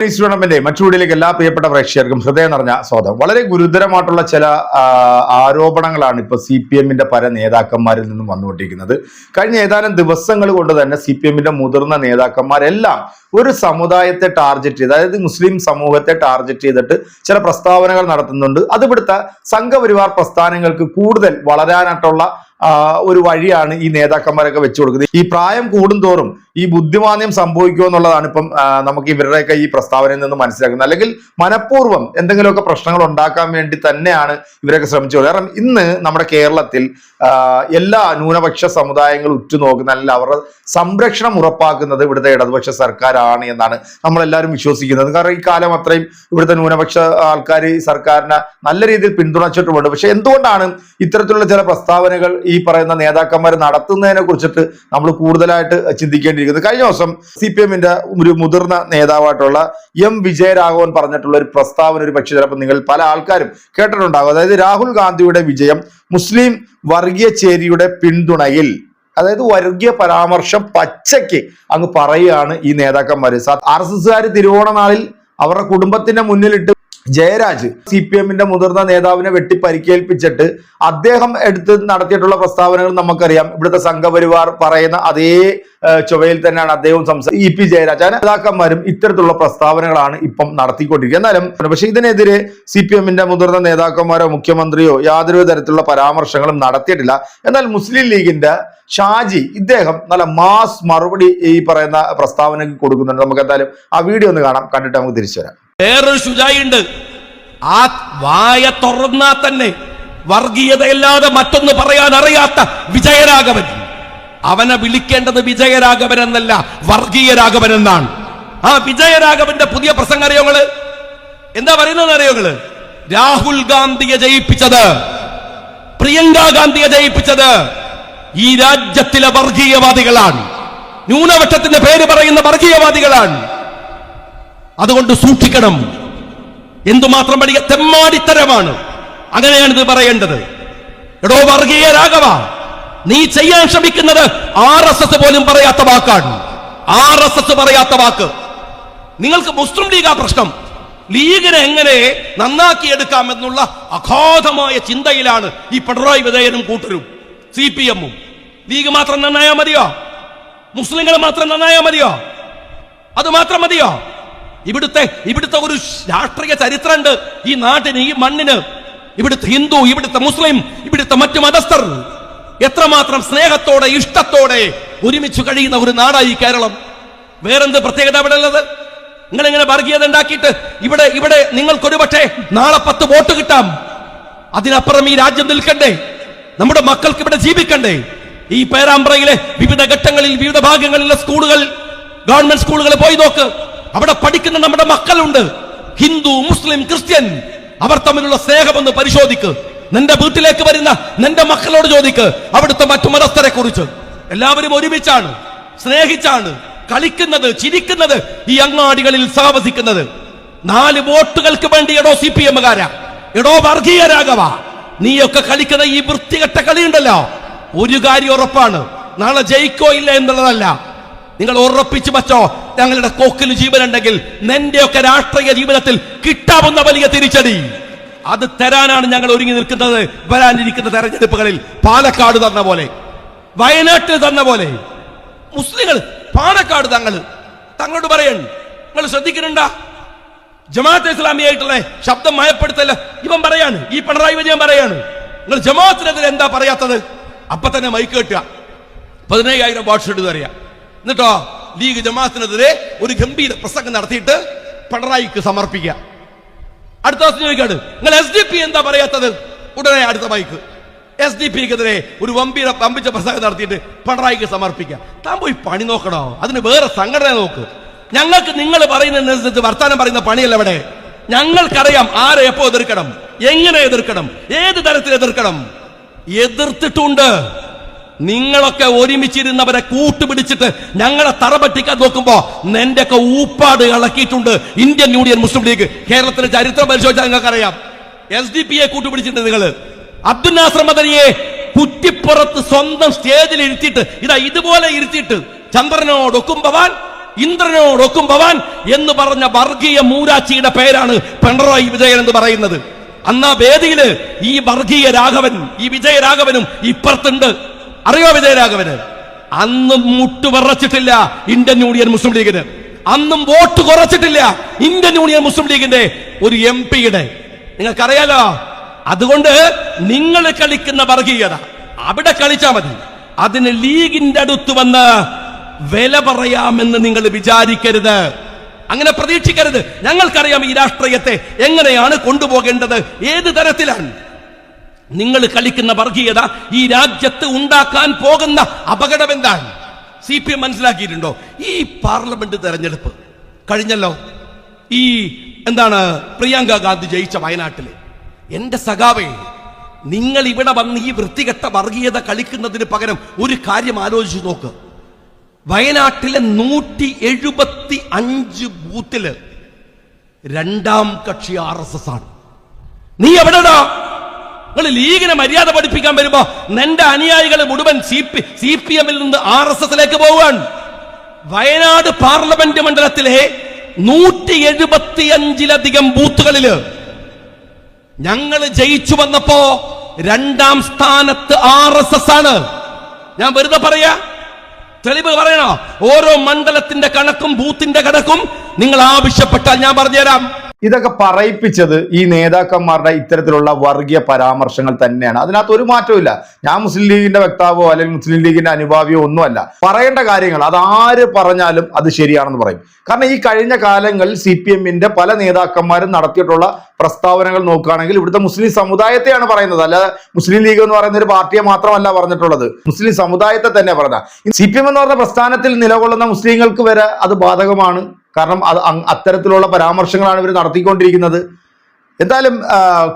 Tournament മറ്റുകൂടിയിലേക്ക് എല്ലാ പ്രിയപ്പെട്ട പ്രേക്ഷകർക്കും ഹൃദയം നിറഞ്ഞ സ്വാഗതം. വളരെ ഗുരുതരമായിട്ടുള്ള ചില ആരോപണങ്ങളാണ് ഇപ്പൊ സി പി എമ്മിന്റെ പല നേതാക്കന്മാരിൽ നിന്നും വന്നുകൊണ്ടിരിക്കുന്നത്. കഴിഞ്ഞ ഏതാനും ദിവസങ്ങൾ കൊണ്ട് തന്നെ സി പി എമ്മിന്റെ മുതിർന്ന നേതാക്കന്മാരെല്ലാം ഒരു സമുദായത്തെ ടാർഗറ്റ് ചെയ്ത് അതായത് മുസ്ലിം സമൂഹത്തെ ടാർഗറ്റ് ചെയ്തിട്ട് ചില പ്രസ്താവനകൾ നടത്തുന്നുണ്ട്. അത് ഇവിടുത്തെ സംഘപരിവാർ പ്രസ്ഥാനങ്ങൾക്ക് കൂടുതൽ വളരാനായിട്ടുള്ള ഒരു വഴിയാണ് ഈ നേതാക്കന്മാരൊക്കെ വെച്ചു കൊടുക്കുന്നത്. ഈ പ്രായം കൂടുന്തോറും ഈ ബുദ്ധിമാന്യം സംഭവിക്കുമോ എന്നുള്ളതാണ് ഇപ്പം നമുക്ക് ഇവരുടെയൊക്കെ ഈ പ്രസ്താവനയിൽ നിന്ന് മനസ്സിലാക്കുന്നത്. അല്ലെങ്കിൽ മനഃപൂർവം എന്തെങ്കിലുമൊക്കെ പ്രശ്നങ്ങൾ ഉണ്ടാക്കാൻ വേണ്ടി തന്നെയാണ് ഇവരൊക്കെ ശ്രമിച്ചത് കാരണം ഇന്ന് നമ്മുടെ കേരളത്തിൽ എല്ലാ ന്യൂനപക്ഷ സമുദായങ്ങളും ഉറ്റുനോക്കുന്ന അല്ലെങ്കിൽ അവരുടെ സംരക്ഷണം ഉറപ്പാക്കുന്നത് ഇവിടുത്തെ ഇടതുപക്ഷ സർക്കാരാണ് എന്നാണ് നമ്മളെല്ലാവരും വിശ്വസിക്കുന്നത്. കാരണം ഈ കാലം അത്രയും ഇവിടുത്തെ ന്യൂനപക്ഷ ആൾക്കാർ ഈ സർക്കാരിനെ നല്ല രീതിയിൽ പിന്തുണച്ചിട്ടുമുണ്ട്. പക്ഷെ എന്തുകൊണ്ടാണ് ഇത്തരത്തിലുള്ള ചില പ്രസ്താവനകൾ പറയുന്ന നേതാക്കന്മാർ നടത്തുന്നതിനെ കുറിച്ചിട്ട് നമ്മൾ കൂടുതലായിട്ട് ചിന്തിക്കേണ്ടിയിരിക്കുന്നത് കഴിഞ്ഞ ദിവസം സി പി എമ്മിന്റെ ഒരു മുതിർന്ന നേതാവായിട്ടുള്ള എം വിജയരാഘവൻ പറഞ്ഞിട്ടുള്ള ഒരു പ്രസ്താവന ഒരു പക്ഷേ ചിലപ്പോൾ നിങ്ങൾ പല ആൾക്കാരും കേട്ടിട്ടുണ്ടാകും. അതായത് രാഹുൽ ഗാന്ധിയുടെ വിജയം മുസ്ലിം വർഗീയ ചേരിയുടെ പിന്തുണയിൽ അതായത് വർഗീയ പരാമർശം പച്ചയ്ക്ക് അങ്ങ് പറയുകയാണ് ഈ നേതാക്കന്മാർ ആർ എസ് എസ്സുകാർ തിരുവോണ നാളിൽ അവരുടെ കുടുംബത്തിന്റെ മുന്നിലിട്ട് ജയരാജ് സി പി എമ്മിന്റെ മുതിർന്ന നേതാവിനെ വെട്ടി പരിക്കേൽപ്പിച്ചിട്ട് അദ്ദേഹം എടുത്ത് നടത്തിയിട്ടുള്ള പ്രസ്താവനകൾ നമുക്കറിയാം. ഇവിടുത്തെ സംഘപരിവാർ പറയുന്ന അതേ ചുവയിൽ തന്നെയാണ് അദ്ദേഹം സംസാരിച്ചത് ഇ പി ജയരാജ്. നേതാക്കന്മാരും ഇത്തരത്തിലുള്ള പ്രസ്താവനകളാണ് ഇപ്പം നടത്തിക്കൊണ്ടിരിക്കുക എന്നാലും പക്ഷെ ഇതിനെതിരെ സി പി എമ്മിന്റെ മുതിർന്ന നേതാക്കന്മാരോ മുഖ്യമന്ത്രിയോ യാതൊരു തരത്തിലുള്ള പരാമർശങ്ങളും നടത്തിയിട്ടില്ല. എന്നാൽ മുസ്ലിം ലീഗിന്റെ ഷാജി ഇദ്ദേഹം നല്ല മാസ് മറുപടി ഈ പറയുന്ന പ്രസ്താവനയ്ക്ക് കൊടുക്കുന്നുണ്ട്. നമുക്ക് എന്തായാലും ആ വീഡിയോ ഒന്ന് കാണാം. കണ്ടിട്ട് നമുക്ക് തിരിച്ചു വരാം. വേറൊരു ശുചായിണ്ട് ആ വായ തുറന്നാ തന്നെ വർഗീയതയല്ലാതെ മറ്റൊന്ന് പറയാൻ അറിയാത്ത വിജയരാഘവൻ. അവനെ വിളിക്കേണ്ടത് വിജയരാഘവൻ എന്നല്ല വർഗീയരാഘവൻ എന്നാണ് ആ വിജയരാഘവന്റെ പുതിയ പ്രസംഗം അറിയോങ്ങൾ എന്താ പറയുന്നത് അറിയോങ്ങൾ രാഹുൽ ഗാന്ധിയെ ജയിപ്പിച്ചത്. പ്രിയങ്ക ഗാന്ധിയെ ജയിപ്പിച്ചത്. ഈ രാജ്യത്തിലെ വർഗീയവാദികളാണ്. ന്യൂനപക്ഷത്തിന്റെ പേര് പറയുന്ന വർഗീയവാദികളാണ്. അതുകൊണ്ട് സൂക്ഷിക്കണം. എന്തുമാത്രം പഠിക്ക തെമ്മാടിത്തരമാണ്. അങ്ങനെയാണ് ഇത് പറയേണ്ടത്. എടോ വർഗീയ രാഘവ നീ ചെയ്യാൻ ശ്രമിക്കുന്നത് ആർ എസ് എസ് പോലും പറയാത്ത വാക്കാണ്. ആർ എസ് എസ് പറയാത്ത വാക്ക്. നിങ്ങൾക്ക് മുസ്ലിം ലീഗാ പ്രശ്നം. ലീഗിനെ എങ്ങനെ നന്നാക്കിയെടുക്കാമെന്നുള്ള അഗാധമായ ചിന്തയിലാണ് ഈ പിണറായി വിജയനും കൂട്ടരും സി പി എമ്മും. ലീഗ് മാത്രം നന്നായാ മതിയോ? മുസ്ലിങ്ങൾ മാത്രം നന്നായാ മതിയോ? അത് മാത്രം മതിയോ? ഇവിടുത്തെ ഇവിടുത്തെ ഒരു രാഷ്ട്രീയ ചരിത്രമുണ്ട്. ഈ നാട്ടിന് ഈ മണ്ണിന്. ഇവിടുത്തെ ഹിന്ദു ഇവിടുത്തെ മുസ്ലിം ഇവിടുത്തെ മറ്റു മതസ്ഥർ എത്രമാത്രം സ്നേഹത്തോടെ ഇഷ്ടത്തോടെ ഒരുമിച്ച് കഴിയുന്ന ഒരു നാടായി കേരളം. വേറെന്ത് പ്രത്യേകത അവിടെ ഉള്ളത്? നിങ്ങൾ ഇങ്ങനെ വർഗീയത ഉണ്ടാക്കിയിട്ട് ഇവിടെ ഇവിടെ നിങ്ങൾക്കൊരു പക്ഷേ നാളെ പത്ത് വോട്ട് കിട്ടാം. അതിനപ്പുറം ഈ രാജ്യം നിൽക്കണ്ടേ? നമ്മുടെ മക്കൾക്ക് ഇവിടെ ജീവിക്കണ്ടേ? ഈ പേരാമ്പ്രയിലെ വിവിധ ഘട്ടങ്ങളിൽ വിവിധ ഭാഗങ്ങളിലെ സ്കൂളുകൾ ഗവൺമെന്റ് സ്കൂളുകൾ പോയി നോക്ക്. അവിടെ പഠിക്കുന്ന നമ്മുടെ മക്കളുണ്ട്. Hindu Muslim Christian. അവർ തമ്മിലുള്ള സ്നേഹമൊന്ന് പരിശോധിക്ക്. നിന്റെ വീട്ടിലേക്ക് വരുന്ന നിന്റെ മക്കളോട് ചോദിക്ക്. അവിടുത്തെ മറ്റു മതസ്ഥരെ കുറിച്ച് എല്ലാവരും ഒരുമിച്ചാണ്. സ്നേഹിച്ചാണ്. കളിക്കുന്നത് ചിരിക്കുന്നത് ഈ അങ്ങാടികളിൽ സാവസിക്കുന്നത് നാല് വോട്ടുകൾക്ക് വേണ്ടി എടോ സി പി എമ്മുകാരാ. എടോ വർഗീയ രാഘവ നീയൊക്കെ കളിക്കുന്ന ഈ വൃത്തികെട്ട കളിയുണ്ടല്ലോ. ഒരു കാര്യം ഉറപ്പാണ്. നാളെ ജയിക്കോ ഇല്ല എന്നുള്ളതല്ല. നിങ്ങൾ ഉറപ്പിച്ചു വച്ചോ ഞങ്ങളുടെ കൊക്കിന് ജീവനുണ്ടെങ്കിൽ നിന്റെയൊക്കെ രാഷ്ട്രീയ ജീവിതത്തിൽ കിട്ടാവുന്ന വലിയ തിരിച്ചടി. അത് തരാനാണ് ഞങ്ങൾ ഒരുങ്ങി നിൽക്കുന്നത്. വരാനിരിക്കുന്ന തെരഞ്ഞെടുപ്പുകളിൽ പാലക്കാട് തന്ന പോലെ വയനാട്ടിൽ തന്ന പോലെ. മുസ്ലിങ്ങൾ പാലക്കാട് തങ്ങൾ തങ്ങളോട് പറയണ് നിങ്ങൾ ശ്രദ്ധിക്കുന്നുണ്ട? ജമാഅത്ത് ഇസ്ലാമിയായിട്ടുള്ള ശബ്ദം മയപ്പെടുത്തല്ല. ഇവൻ പറയാണ് ഈ പിണറായി വിജയൻ പറയാണ് നിങ്ങൾ ജമാഅത്തിനെതിരെ എന്താ പറയാത്തത്? അപ്പൊ തന്നെ മൈക്ക് കെട്ടുക. പതിനയ്യായിരം വാട്സ് എടുത്ത് അറിയാം. എന്നിട്ടോ ലീഗ് ജമാഅത്തിനെതിരെ ഒരു ഗംഭീര പ്രസംഗം നടത്തിയിട്ട് പിണറായിക്ക് സമർപ്പിക്കുക. അടുത്ത ദിവസം ചോദിക്കാണ് നിങ്ങൾ എസ് ഡി പി എന്താ പറയാത്തത്? ഉടനെ അടുത്ത ബൈക്ക് എസ് ഡി പിക്കെതിരെ ഒരു വമ്പീര പമ്പിച്ച പ്രസംഗം നടത്തിയിട്ട് പിണറായിക്ക് സമർപ്പിക്കുക. താൻ പോയി പണി നോക്കണോ? അതിന് വേറെ സംഘടന നോക്ക്. ഞങ്ങൾക്ക് നിങ്ങൾ പറയുന്നതിനനുസരിച്ച് വർത്താനം പറയുന്ന പണിയല്ല ഇവിടെ. ഞങ്ങൾക്കറിയാം ആരെ എപ്പോ എതിർക്കണം എങ്ങനെ എതിർക്കണം ഏത് തരത്തിൽ എതിർക്കണം. എതിർത്തിട്ടുണ്ട്. നിങ്ങളൊക്കെ ഒരുമിച്ചിരുന്നവരെ കൂട്ടുപിടിച്ചിട്ട് ഞങ്ങളെ തറപറ്റിക്കാൻ നോക്കുമ്പോ നിന്റെ ഒക്കെ ഊപ്പാട് ഇളക്കിയിട്ടുണ്ട് ഇന്ത്യൻ യൂണിയൻ മുസ്ലിം ലീഗ്. കേരളത്തിന്റെ ചരിത്രം പരിശോധിച്ചാൽ നിങ്ങൾക്കറിയാം. എസ് ഡി പി എ കൂട്ടുപിടിച്ചിട്ടുണ്ട് നിങ്ങൾ അബ്ദുൽ നാസർ മദനിയെ കുറ്റിപ്പുറത്ത് സ്വന്തം സ്റ്റേജിൽ ഇരുത്തിയിട്ട് ഇതാ ഇതുപോലെ ഇരുത്തിയിട്ട് ചന്ദ്രനോടൊക്കും ഭവാൻ ഇന്ദ്രനോടൊക്കും ഭവാൻ എന്ന് പറഞ്ഞ വർഗീയ മൂരാച്ചിയുടെ പേരാണ് പിണറായി വിജയൻ എന്ന് പറയുന്നത്. അന്നാ വേദിയിൽ ഈ വർഗീയ രാഘവൻ ഈ വിജയരാഘവനും ഇപ്പുറത്തുണ്ട്. അറിയോ വിജയരാഘവന്? അന്നും മുട്ട് വിറച്ചിട്ടില്ല ഇന്ത്യൻ യൂണിയൻ മുസ്ലിം ലീഗിന്. അന്നും വോട്ട് കുറച്ചിട്ടില്ല ഇന്ത്യൻ യൂണിയൻ മുസ്ലിം ലീഗിന്റെ ഒരു എം പിയുടെ. നിങ്ങൾക്കറിയാലോ? അതുകൊണ്ട് നിങ്ങൾ കളിക്കുന്ന വർഗീയത. അവിടെ കളിച്ചാൽ മതി. അതിന് ലീഗിന്റെ അടുത്ത് വന്ന് വില പറയാമെന്ന് നിങ്ങൾ വിചാരിക്കരുത്. അങ്ങനെ പ്രതീക്ഷിക്കരുത്. ഞങ്ങൾക്കറിയാം ഈ രാഷ്ട്രീയത്തെ എങ്ങനെയാണ് കൊണ്ടുപോകേണ്ടത്. ഏത് തരത്തിലാണ്? നിങ്ങൾ കളിക്കുന്ന വർഗീയത ഈ രാജ്യത്ത് ഉണ്ടാക്കാൻ പോകുന്ന അപകടം എന്താണ്? സി പി എം മനസ്സിലാക്കിയിട്ടുണ്ടോ? ഈ പാർലമെന്റ് തെരഞ്ഞെടുപ്പ് കഴിഞ്ഞല്ലോ. ഈ എന്താണ് പ്രിയങ്ക ഗാന്ധി ജയിച്ച വയനാട്ടിൽ. എന്റെ സഖാവേ നിങ്ങൾ ഇവിടെ വന്ന് ഈ വൃത്തികെട്ട വർഗീയത കളിക്കുന്നതിന് പകരം ഒരു കാര്യം ആലോചിച്ച് നോക്ക്. വയനാട്ടിലെ നൂറ്റി എഴുപത്തി അഞ്ച് ബൂത്തിൽ രണ്ടാം കക്ഷി ആർ എസ് എസ് ആണ്. നീ എവിടെടാ? നിങ്ങൾ ലീഗിനെ മര്യാദ പഠിപ്പിക്കാൻ വരുമ്പോ നിന്റെ അനുയായികൾ മുഴുവൻ സി പി സി പി എമ്മിൽ നിന്ന് ആർ എസ് എസിലേക്ക് പോവാൻ വയനാട് പാർലമെന്റ് മണ്ഡലത്തിലെ നൂറ്റി എഴുപത്തി അഞ്ചിലധികം ബൂത്തുകളിൽ ഞങ്ങൾ ജയിച്ചു വന്നപ്പോ രണ്ടാം സ്ഥാനത്ത് ആർ എസ് എസ് ആണ്. ഞാൻ വെറുതെ പറയാ? തെളിവ് പറയണോ? ഓരോ മണ്ഡലത്തിന്റെ കണക്കും ബൂത്തിന്റെ കണക്കും നിങ്ങൾ ആവശ്യപ്പെട്ടാൽ ഞാൻ പറഞ്ഞുതരാം. ഇതൊക്കെ പറയിപ്പിച്ചത് ഈ നേതാക്കന്മാരുടെ ഇത്തരത്തിലുള്ള വർഗീയ പരാമർശങ്ങൾ തന്നെയാണ്. അതിനകത്ത് ഒരു മാറ്റവും ഞാൻ മുസ്ലിം ലീഗിന്റെ വക്താവോ അല്ലെങ്കിൽ മുസ്ലിം ലീഗിന്റെ അനുഭാവിയോ ഒന്നുമല്ല. പറയേണ്ട കാര്യങ്ങൾ അത് ആര് പറഞ്ഞാലും അത് ശരിയാണെന്ന് പറയും. കാരണം ഈ കഴിഞ്ഞ കാലങ്ങളിൽ സി പി എമ്മിന്റെ പല നേതാക്കന്മാരും നടത്തിയിട്ടുള്ള പ്രസ്താവനകൾ നോക്കുകയാണെങ്കിൽ ഇവിടുത്തെ മുസ്ലിം സമുദായത്തെയാണ് പറയുന്നത്. അല്ലാതെ മുസ്ലിം ലീഗ് എന്ന് പറയുന്ന ഒരു പാർട്ടിയെ മാത്രമല്ല പറഞ്ഞിട്ടുള്ളത്. മുസ്ലിം സമുദായത്തെ തന്നെ പറഞ്ഞ സി പി എം എന്ന് പറഞ്ഞ പ്രസ്ഥാനത്തിൽ നിലകൊള്ളുന്ന മുസ്ലിങ്ങൾക്ക് വരെ അത് ബാധകമാണ്. കാരണം അത് അത്തരത്തിലുള്ള പരാമർശങ്ങളാണ് ഇവർ നടത്തിക്കൊണ്ടിരിക്കുന്നത്. എന്തായാലും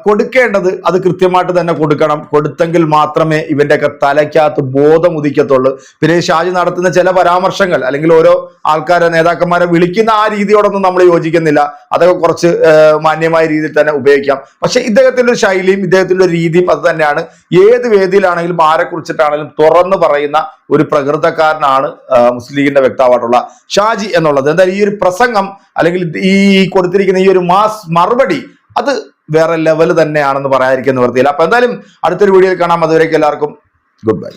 കൊടുക്കേണ്ടത് അത് കൃത്യമായിട്ട് തന്നെ കൊടുക്കണം. കൊടുത്തെങ്കിൽ മാത്രമേ ഇവന്റെയൊക്കെ തലയ്ക്കകത്ത് ബോധം ഉദിക്കത്തുള്ളൂ. പിന്നെ ഷാജി നടത്തുന്ന ചില പരാമർശങ്ങൾ അല്ലെങ്കിൽ ഓരോ ആൾക്കാരെ നേതാക്കന്മാരെ വിളിക്കുന്ന ആ രീതിയോടൊന്നും നമ്മൾ യോജിക്കുന്നില്ല. അതൊക്കെ കുറച്ച് മാന്യമായ രീതിയിൽ തന്നെ ഉപയോഗിക്കാം. പക്ഷെ ഇദ്ദേഹത്തിന്റെ ഒരു ശൈലിയും ഇദ്ദേഹത്തിന്റെ ഒരു രീതിയും അത് തന്നെയാണ്. ഏത് വേദിയിലാണെങ്കിലും ആരെ കുറിച്ചിട്ടാണെങ്കിലും തുറന്നു പറയുന്ന ഒരു പ്രകൃതക്കാരനാണ് മുസ്ലിം ലീഗിന്റെ വ്യക്താവായിട്ടുള്ള ഷാജി എന്നുള്ളത്. എന്തായാലും ഈ ഒരു പ്രസംഗം അല്ലെങ്കിൽ ഈ കൊടുത്തിരിക്കുന്ന ഈ ഒരു മാസ് മറുപടി അത് വേറെ ലെവൽ തന്നെയാണെന്ന് പറയാതിരിക്കുന്ന വൃത്തിയില്ല അപ്പൊ എന്തായാലും അടുത്തൊരു വീഡിയോയിൽ കാണാം. അതുവരേക്കും എല്ലാവർക്കും ഗുഡ് ബൈ